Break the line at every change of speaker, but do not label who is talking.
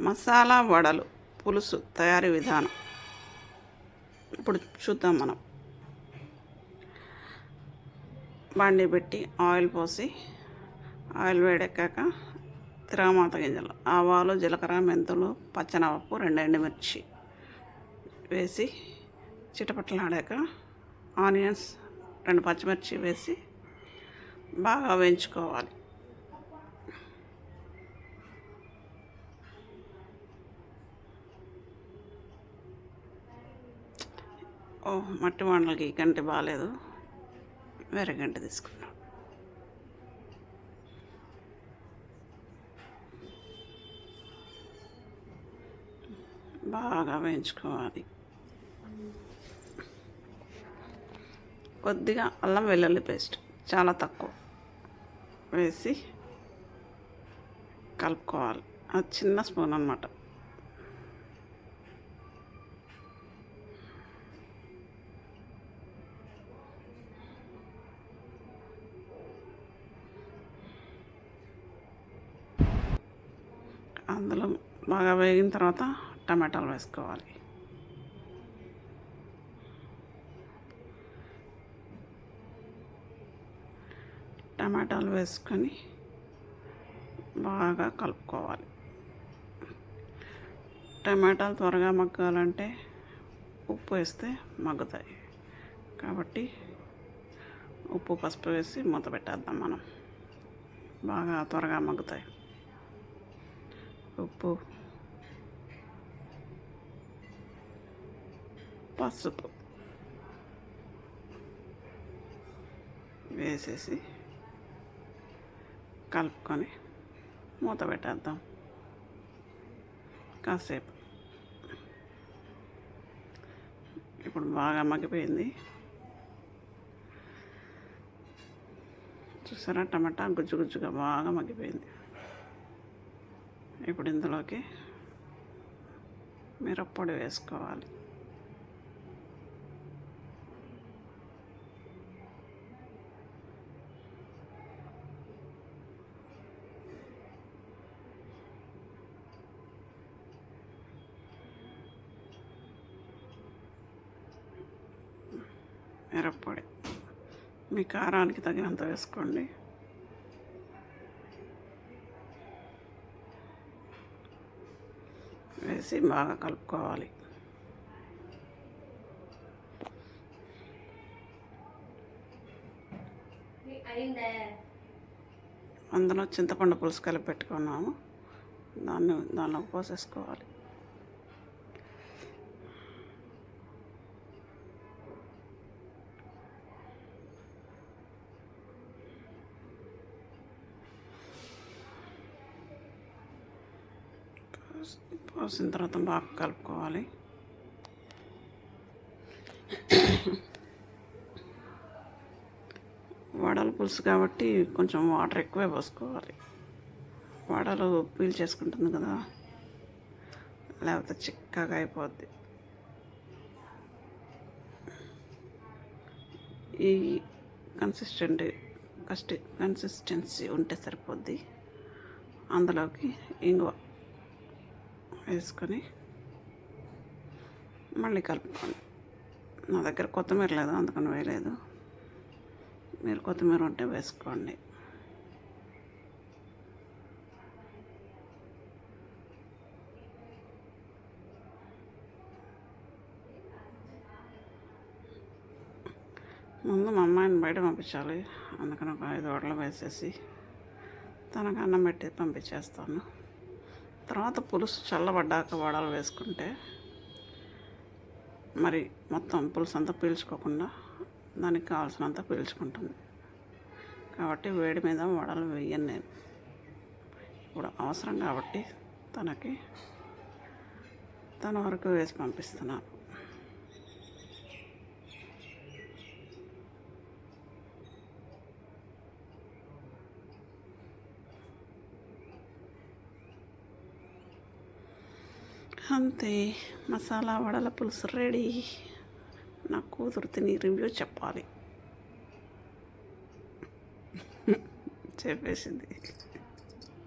మసాలా వడలు పులుసు తయారీ విధానం. ఇప్పుడు చూద్దాం మనం. బండి పెట్టి ఆయిల్ పోసి ఆయిల్ వేడెక్కాక తిరగమాత గింజలు ఆవాలు జీలకర్ర మెంతులు పచ్చనపప్పు రెండు ఎండుమిర్చి వేసి చిటపట్లాడాక ఆనియన్స్ రెండు పచ్చిమిర్చి వేసి బాగా వేయించుకోవాలి. ఓ మట్టి మండలకి ఈ గంట బాగాలేదు వేరే గంట తీసుకున్నాం బాగా వేయించుకోవాలి. కొద్దిగా అల్లం వెల్లుల్లి పేస్ట్ చాలా తక్కువ. వేసి కలుపుకోవాలి. అది చిన్న స్పూన్ అనమాట అందులో బాగా వేగిన తర్వాత టమాటాలు వేసుకోవాలి. టమాటాలు వేసుకొని బాగా కలుపుకోవాలి. టమాటాలు త్వరగా మగ్గాలంటే ఉప్పు వేస్తే మగ్గుతాయి. కాబట్టి ఉప్పు పసుపు వేసి మూత పెట్టేద్దాం మనం. బాగా త్వరగా మగ్గుతాయి. ఉప్పు పసుపు. వేసేసి కలుపుకొని మూత పెట్టేద్దాం. కాసేపు. ఇప్పుడు బాగా మగ్గిపోయింది. చూసారా? టమాటా గుజ్జు గుజ్జుగా బాగా మగ్గిపోయింది. ఇప్పుడు ఇందులోకి మిరప్పొడి వేసుకోవాలి. మిరప్పొడి. మీ కారానికి తగినంత వేసుకోండి. వేసి బాగా కలుపుకోవాలి. అందులో చింతపండు పులుసు కలిపి పెట్టుకున్నాము. దాన్ని దానిలో పోసేసుకోవాలి. పోసిన తర్వాత బాగా కలుపుకోవాలి. వడల పులుసు కాబట్టి కొంచెం వాటర్ ఎక్కువే పోసుకోవాలి. వడలు పీల్ చేసుకుంటుంది కదా లేకపోతే చిక్కగా అయిపోద్ది. ఈ కన్సిస్టెంట్ కస్టి కన్సిస్టెన్సీ ఉంటే సరిపోద్ది. అందులోకి ఇంగువ. వేసుకొని మళ్ళీ కలుపుకోండి నా దగ్గర కొత్తిమీర లేదు అందుకని వేయలేదు. మీరు కొత్తిమీర ఉంటే వేసుకోండి. ముందు మా అమ్మాయిని బయట పంపించాలి. అందుకని ఒక ఐదు ఓడలు వేసేసి తనకు అన్నం పెట్టి పంపించేస్తాను. తర్వాత పులుసు చల్లబడ్డాక వడలు వేసుకుంటే మరి మొత్తం పులుసు అంతా పీల్చుకోకుండా దానికి కావాల్సినంత పీల్చుకుంటుంది. కాబట్టి వేడి మీద వడలు వేయను నేను. ఇప్పుడు అవసరం కాబట్టి తనకి తన వరకు వేసి పంపిస్తున్నాను. అంతే మసాలా వడల పులుసు రెడీ. నా కూతురు తిని రివ్యూ చెప్పాలి. చెప్పేసింది.